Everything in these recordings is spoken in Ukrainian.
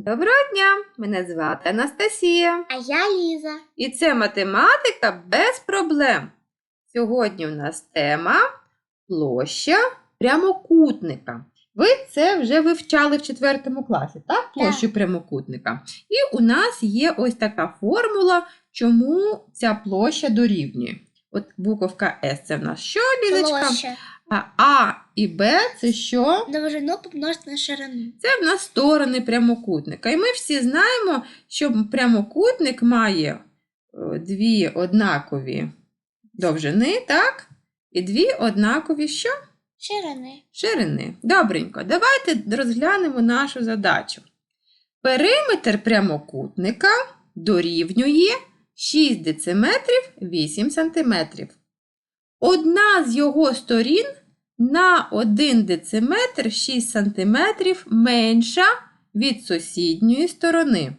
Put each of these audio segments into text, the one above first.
Доброго дня! Мене звати Анастасія. А я Ліза. І це математика без проблем. Сьогодні у нас тема площа прямокутника. Ви це вже вивчали в 4 класі, так? Площу прямокутника. І у нас є ось така формула, чому ця площа дорівнює. От буковка С це в нас що, Лізочка? Площа. А і Б це що? Довжину помножити на ширину. Це в нас сторони прямокутника. І ми всі знаємо, що прямокутник має е, дві однакові довжини, так? І дві однакові що? Ширини. Ширини. Добренько, давайте розглянемо нашу задачу. Периметр прямокутника дорівнює 6 дециметрів 8 сантиметрів. Одна з його сторін на 1 дециметр 6 см менша від сусідньої сторони.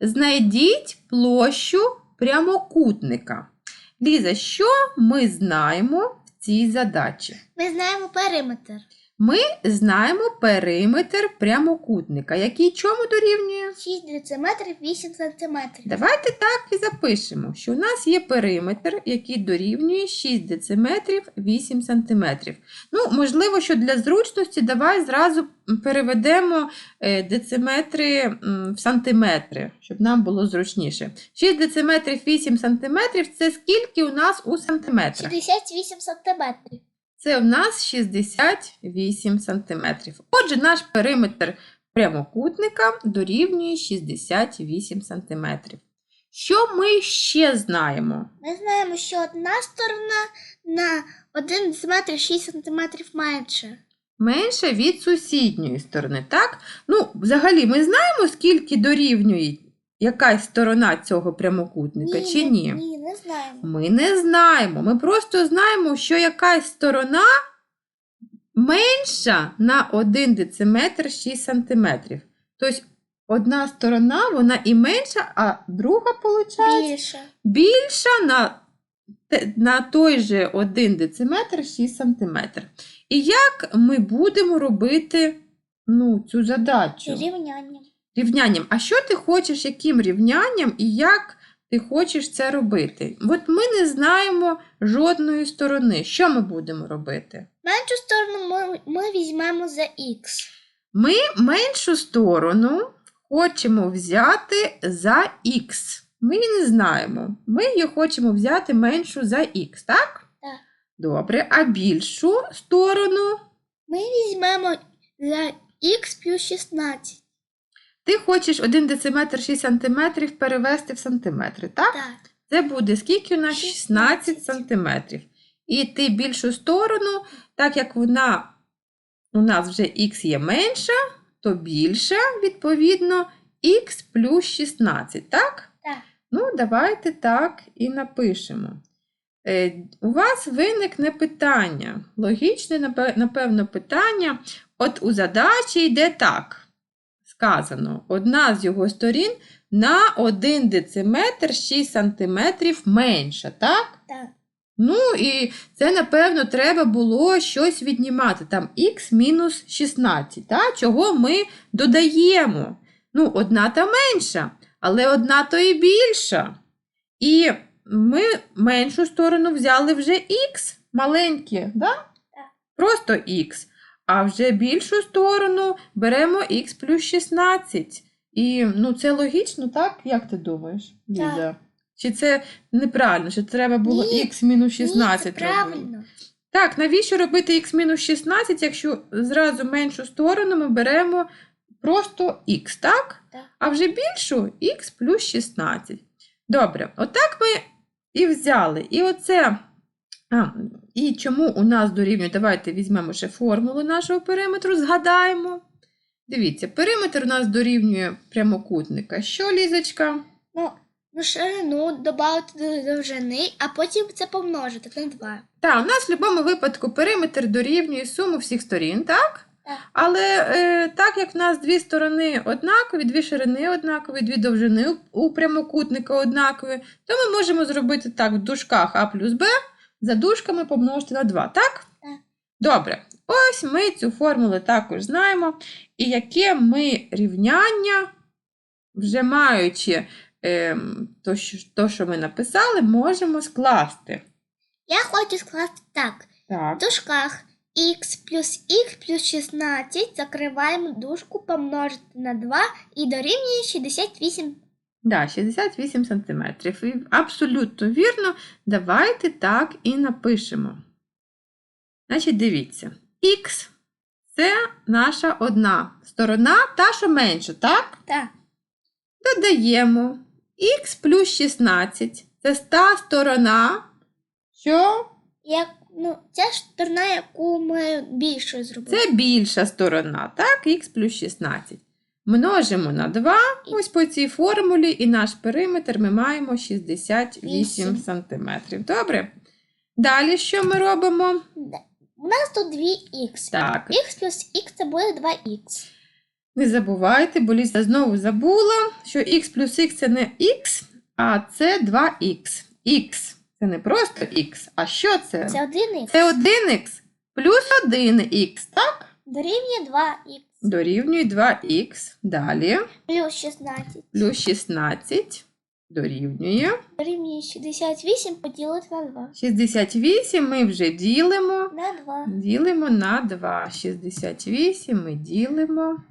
Знайдіть площу прямокутника. Ліза, що ми знаємо в цій задачі? Ми знаємо периметр. Ми знаємо периметр прямокутника, який чому дорівнює? 6 дециметрів 8 сантиметрів. Давайте так і запишемо, що у нас є периметр, який дорівнює 6 дециметрів 8 сантиметрів. Ну, можливо, що для зручності давай зразу переведемо е, дециметри в сантиметри, щоб нам було зручніше. 6 дециметрів 8 сантиметрів – це скільки у нас у сантиметрах? 68 сантиметрів. Це в нас 68 сантиметрів. Отже, наш периметр прямокутника дорівнює 68 сантиметрів. Що ми ще знаємо? Ми знаємо, що одна сторона на 1 дециметр 6 сантиметрів менше. Менше від сусідньої сторони, так? Ну, взагалі, ми знаємо, скільки дорівнює якась сторона цього прямокутника чи ні? Ні, не знаємо. Ми не знаємо. Ми просто знаємо, що якась сторона менша на 1 дециметр 6 сантиметрів. Тобто одна сторона вона і менша, а друга, виходить, Більше. більша на, на той же 1 дециметр 6 сантиметр. І як ми будемо робити ну, цю задачу? Рівняння. Рівнянням. А що ти хочеш, яким рівнянням і як ти хочеш це робити? От ми не знаємо жодної сторони. Що ми будемо робити? Меншу сторону ми, ми візьмемо за х. Ми меншу сторону хочемо взяти за х. Ми її не знаємо. Ми її хочемо взяти меншу за х, так? Так. Добре, а більшу сторону Ми візьмемо за х плюс 16. Ти хочеш 1 дециметр 6 сантиметрів перевести в сантиметри, так? Так. Це буде скільки у нас? 16 16 сантиметрів. І ти більшу сторону, так як вона у нас вже х є менша, то більша, відповідно, х плюс 16, так? Так. Ну, давайте так і напишемо. Е, у вас виникне питання, логічне, напевно, питання. От у задачі йде так. Сказано, одна з його сторін на 1 дециметр 6 сантиметрів менша, так? Так. Ну і це, напевно, треба було щось віднімати. Там х мінус 16, так? чого ми додаємо. Ну, одна та менша, але одна то і більша. І ми меншу сторону взяли вже х, маленьке, да? просто х. А вже більшу сторону беремо х плюс 16. І ну, це логічно, так? Як ти думаєш, Ліза? Чи це неправильно, що треба було Ні, х мінус Ні, 16 це робити? Так, навіщо робити х мінус 16, якщо зразу меншу сторону ми беремо просто х, так? Так. А вже більшу х плюс 16. Добре, отак ми і взяли. І оце. А, і чому у нас дорівнює? Давайте візьмемо ще формулу нашого периметру, згадаємо. Дивіться, периметр у нас дорівнює прямокутника. Що, Лізочка? Ну, ну ширину додати до довжини, а потім це помножити на 2. Так, у нас в будь-якому випадку периметр дорівнює суму всіх сторін, так? Так. Але е, так як в нас дві сторони однакові, дві ширини однакові, дві довжини у, прямокутника однакові, то ми можемо зробити так в дужках а плюс b, за дужками помножити на 2, так? Так. Добре. Ось ми цю формулу також знаємо. І яке ми рівняння вже маючи ем, то, що, то, що ми написали, можемо скласти. Я хочу скласти так. В Так, дужках х плюс х плюс 16 закриваємо дужку помножити на 2 і дорівнює 68. Да, 68 см. І абсолютно вірно. Давайте так і напишемо. Значить, дивіться. Х це наша одна сторона, та, що менша, так? Так. Додаємо х плюс 16. Це та сторона, що Як, ну, ця сторона, яку ми більшою зробили. це більша сторона, так? х плюс 16. Множимо на 2 ось по цій формулі, і наш периметр ми маємо 68 Вісім. см. Добре? Далі що ми робимо? У нас тут 2х. Так, х плюс х це буде 2х. не забувайте, бо Ліза знову забула, що х плюс х це не х, а це 2х. Х це не просто х, а що це? Це 1х. Це 1х плюс 1х, так? Дорівнює 2х. Дорівнює 2х. Далі Плюс 16. плюс 16 дорівнює. Дорівнює 68 поділити на 2. 68 ми вже ділимо. На 2. Ділимо на 2. 68 ми ділимо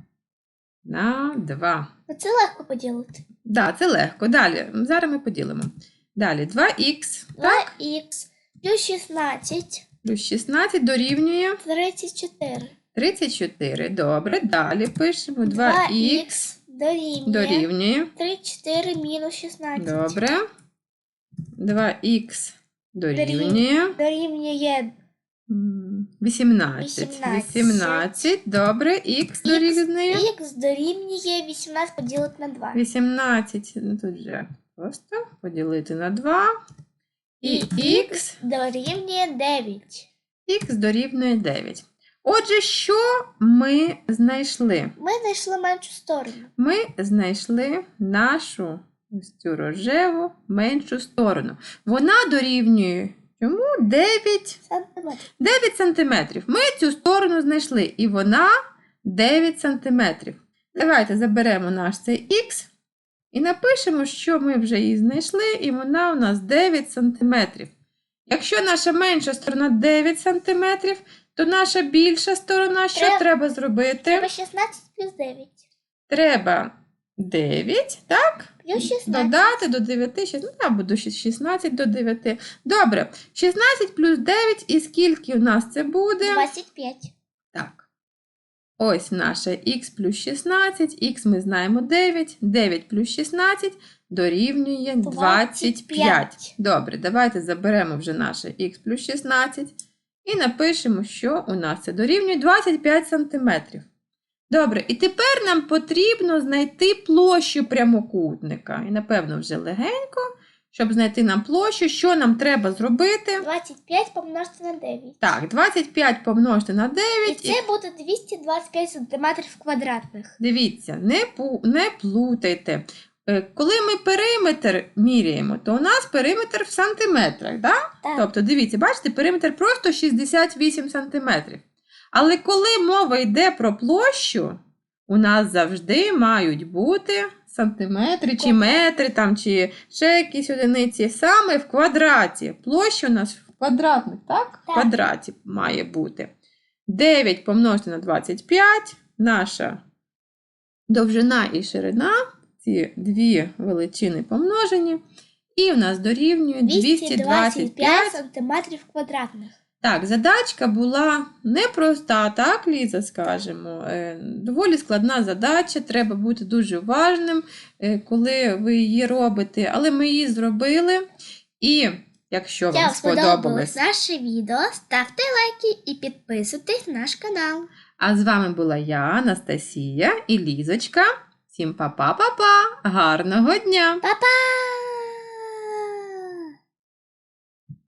на 2. Ну, Це легко поділити. Так, да, це легко. Далі. Зараз ми поділимо. Далі 2х, 2х плюс 16. Плюс 16 дорівнює 34. 34. Добре. Далі пишемо 2х дорівнює дорівнює. 34 мінус 16. Добре. 2х дорівнює. Дорівнює м, 18. 18. 18. Добре. Х дорівнює. х дорівнює 18 поділити на 2. 18. Ну тут вже просто поділити на 2. І х, Дорівнює 9. х дорівнює 9. Отже, що ми знайшли? Ми знайшли меншу сторону. Ми знайшли нашу ось цю рожеву меншу сторону. Вона дорівнює чому 9 Сантиметр. 9 сантиметрів. Ми цю сторону знайшли, і вона 9 сантиметрів. Давайте заберемо наш цей х і напишемо, що ми вже її знайшли, і вона у нас 9 сантиметрів. Якщо наша менша сторона 9 сантиметрів, то наша більша сторона що Треба- треба зробити? Треба 16 плюс 9. Треба 9, так? Плюс 16. Додати до 9, ще- ну, або до 16 до 9. Добре, 16 плюс 9, і скільки у нас це буде? 25. Так. Ось наше х плюс 16, х ми знаємо 9, 9 плюс 16 дорівнює 25. 25. Добре, давайте заберемо вже наше х плюс 16 і напишемо, що у нас це дорівнює 25 сантиметрів. Добре, і тепер нам потрібно знайти площу прямокутника. І, напевно, вже легенько, щоб знайти нам площу, що нам треба зробити? 25 помножити на 9. Так, 25 помножити на 9. І це буде 225 сантиметрів квадратних. Дивіться, не, пу- не плутайте. Е, Коли ми периметр міряємо, то у нас периметр в сантиметрах. Да? Так. Тобто, дивіться, бачите, периметр просто 68 сантиметрів. Але коли мова йде про площу, у нас завжди мають бути сантиметри чи метри, там, чи ще якісь одиниці, саме в квадраті. Площа у нас в квадратних, так? В квадраті має бути. 9 помножити на 25, наша довжина і ширина, ці дві величини помножені, і в нас дорівнює 225 225 сантиметрів квадратних. так, задачка була непроста, так, Ліза, скажемо. Е, Доволі складна задача, треба бути дуже уважним, е, коли ви її робите, але ми її зробили. І якщо вам сподобалось наше відео, ставте лайки і підписуйтесь на наш канал. а з вами була я, Анастасія і Лізочка. Всім па-па-па-па! Гарного дня! Па-па!